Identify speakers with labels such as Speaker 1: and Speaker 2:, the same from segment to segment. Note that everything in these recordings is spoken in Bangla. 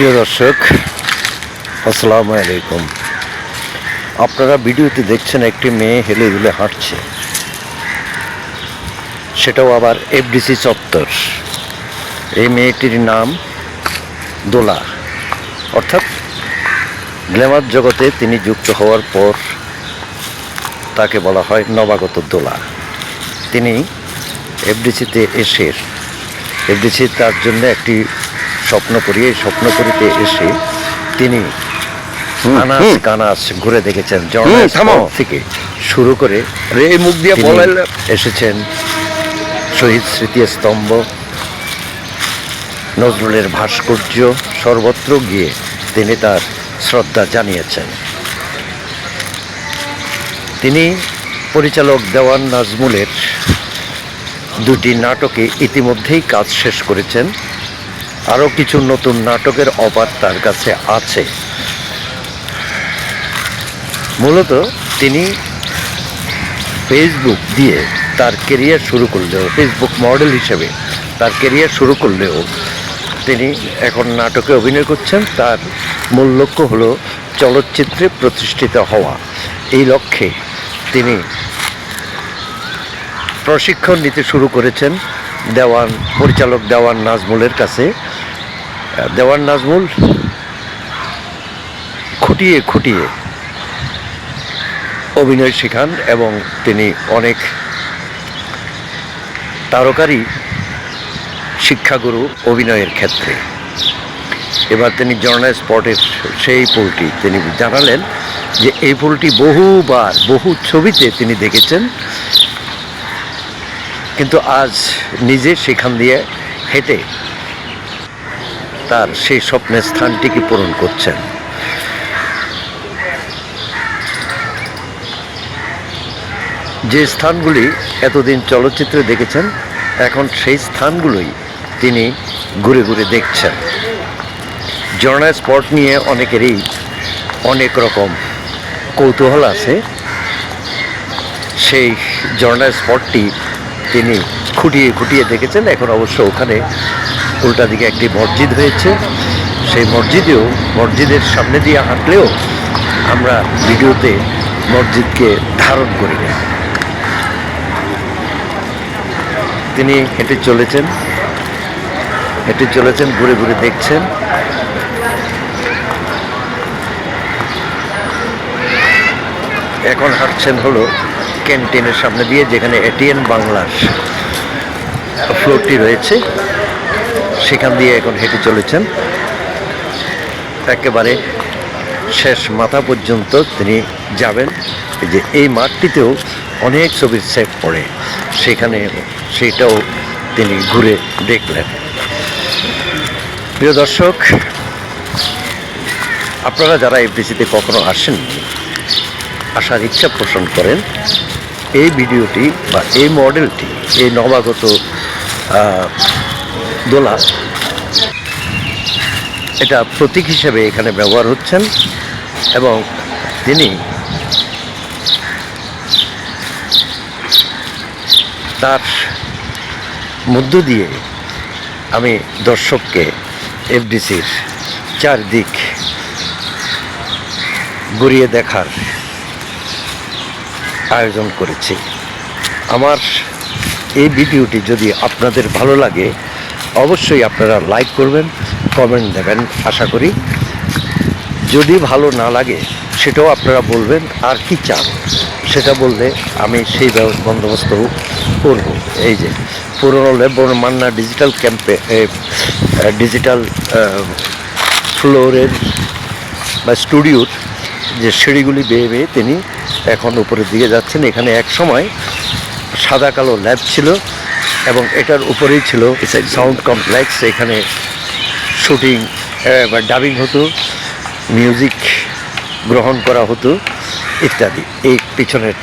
Speaker 1: প্রিয় দর্শক, আসসালামু আলাইকুম। আপনারা ভিডিওতে দেখছেন একটি মেয়ে হেলে দুলে হাঁটছে। সেটাও আবার এফডিসি চত্বর। এই মেয়েটির নাম দোলা। অর্থাৎ গ্ল্যামার জগতে তিনি যুক্ত হওয়ার পর তাকে বলা হয় নবাগত দোলা। তিনি এফডিসিতে এসে, এফডিসি তার জন্য একটি স্বপ্ন করি এই স্বপ্নপুরীতে এসে তিনি আনাস কানাস ঘুরে দেখেছেন
Speaker 2: হুম,
Speaker 1: থেকে শুরু করে
Speaker 2: এই মুখ দিয়ে
Speaker 1: এসেছেন শহীদ স্মৃতি স্তম্ভ নজরুলের ভাস্কর্য সর্বত্র গিয়ে তিনি তার শ্রদ্ধা জানিয়েছেন। তিনি পরিচালক দেওয়ান নাজমুলের দুটি নাটকে ইতিমধ্যেই কাজ শেষ করেছেন। আরও কিছু নতুন নাটকের অফার তার কাছে আছে। মূলত তিনি ফেসবুক দিয়ে তার কেরিয়ার শুরু করলেও ফেসবুক মডেল হিসেবে তার কেরিয়ার শুরু করলেও তিনি এখন নাটকে অভিনয় করছেন। তার মূল লক্ষ্য হলো চলচ্চিত্রে প্রতিষ্ঠিত হওয়া। এই লক্ষ্যে তিনি প্রশিক্ষণ নিতে শুরু করেছেন। দেওয়ান, পরিচালক দেওয়ান নাজমুলের কাছে। দেওয়ান নাজমুল, খুঁটিয়ে খুঁটিয়ে অভিনয় শেখান এবং তিনি অনেক তারকারই শিক্ষাগুরু অভিনয়ের ক্ষেত্রে। এবার তিনি জর্নাল স্পটের সেই ফুলটি তিনি জানালেন যে, এই ফুলটি বহুবার, বহু ছবিতে তিনি দেখেছেন। কিন্তু আজ নিজে সেখান দিয়ে হেঁটে তার সেই স্বপ্নের স্থানটিকে পূরণ করছেন? যে স্থানগুলি এতদিন চলচ্চিত্রে দেখেছেন, এখন সেই স্থানগুলোই তিনি ঘুরে ঘুরে দেখছেন। ঝর্ণা স্পট নিয়ে অনেকেরই অনেক রকম কৌতূহল আছে। সেই ঝর্ণা স্পটটি তিনি খুঁটিয়ে খুঁটিয়ে দেখেছেন। এখন অবশ্য ওখানে উল্টা দিকে একটি মসজিদ হয়েছে। সেই মসজিদেও, মসজিদের সামনে দিয়ে হাঁটলেও আমরা ভিডিওতে মসজিদকে ধারণ করি তিনি হেঁটে চলেছেন। হেঁটে চলেছেন, ঘুরে ঘুরে দেখছেন। এখন হাঁটছেন হলো ক্যান্টিনের সামনে দিয়ে যেখানে এটিএন বাংলার ফ্লোরটি রয়েছে, সেখান দিয়ে এখন হেঁটে চলেছেন। একেবারে শেষ মাথা পর্যন্ত তিনি যাবেন। যে এই মাঠটিতেও অনেক ছবির সেট পড়ে। সেখানে সেটাও তিনি ঘুরে দেখলেন। প্রিয় দর্শক, আপনারা যারা এফডিসিতে কখনো আসেননি আসার ইচ্ছা পোষণ করেন, এই ভিডিওটি বা এই মডেলটি, এই নবাগত দোলা, এটা প্রতীক হিসেবে এখানে ব্যবহার হচ্ছেন এবং তিনি তার মধ্য দিয়ে আমি দর্শককে এফডিসির চারদিক ঘুরিয়ে দেখার আয়োজন করেছি। আমার এই ভিডিওটি যদি আপনাদের ভালো লাগে, অবশ্যই আপনারা লাইক করবেন, কমেন্ট দেবেন, আশা করি। যদি ভালো না লাগে, সেটাও আপনারা বলবেন, আর কি চান সেটা বললে আমি সেই বন্দোবস্ত করব। এই যে, পুরনো লেবন মান্না ডিজিটাল ক্যাম্পে ডিজিটাল ফ্লোরের বা স্টুডিওর যে সিঁড়িগুলি বেয়ে বেয়ে তিনি এখন উপরের দিকে যাচ্ছেন। এখানে এক সময় সাদা কালো ল্যাব ছিল এবং এটার উপরেই ছিল সাউন্ড কমপ্লেক্স। এখানে শুটিং বা ডাবিং হতো, মিউজিক গ্রহণ করা হতো ইত্যাদি। এই পিছনের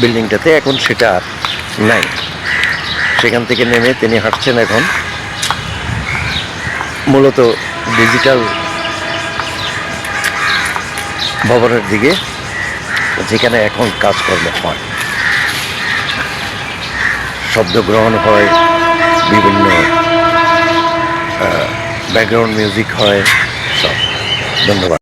Speaker 1: বিল্ডিংটাতে এখন সেটা আর নাই। সেখান থেকে নেমে তিনি হাঁটছেন এখন। মূলত ডিজিটাল ভবনের দিকে। যেখানে এখন কাজকর্ম হয়। শব্দ গ্রহণ হয় বিভিন্ন ব্যাকগ্রাউন্ড মিউজিক হয় সব। ধন্যবাদ।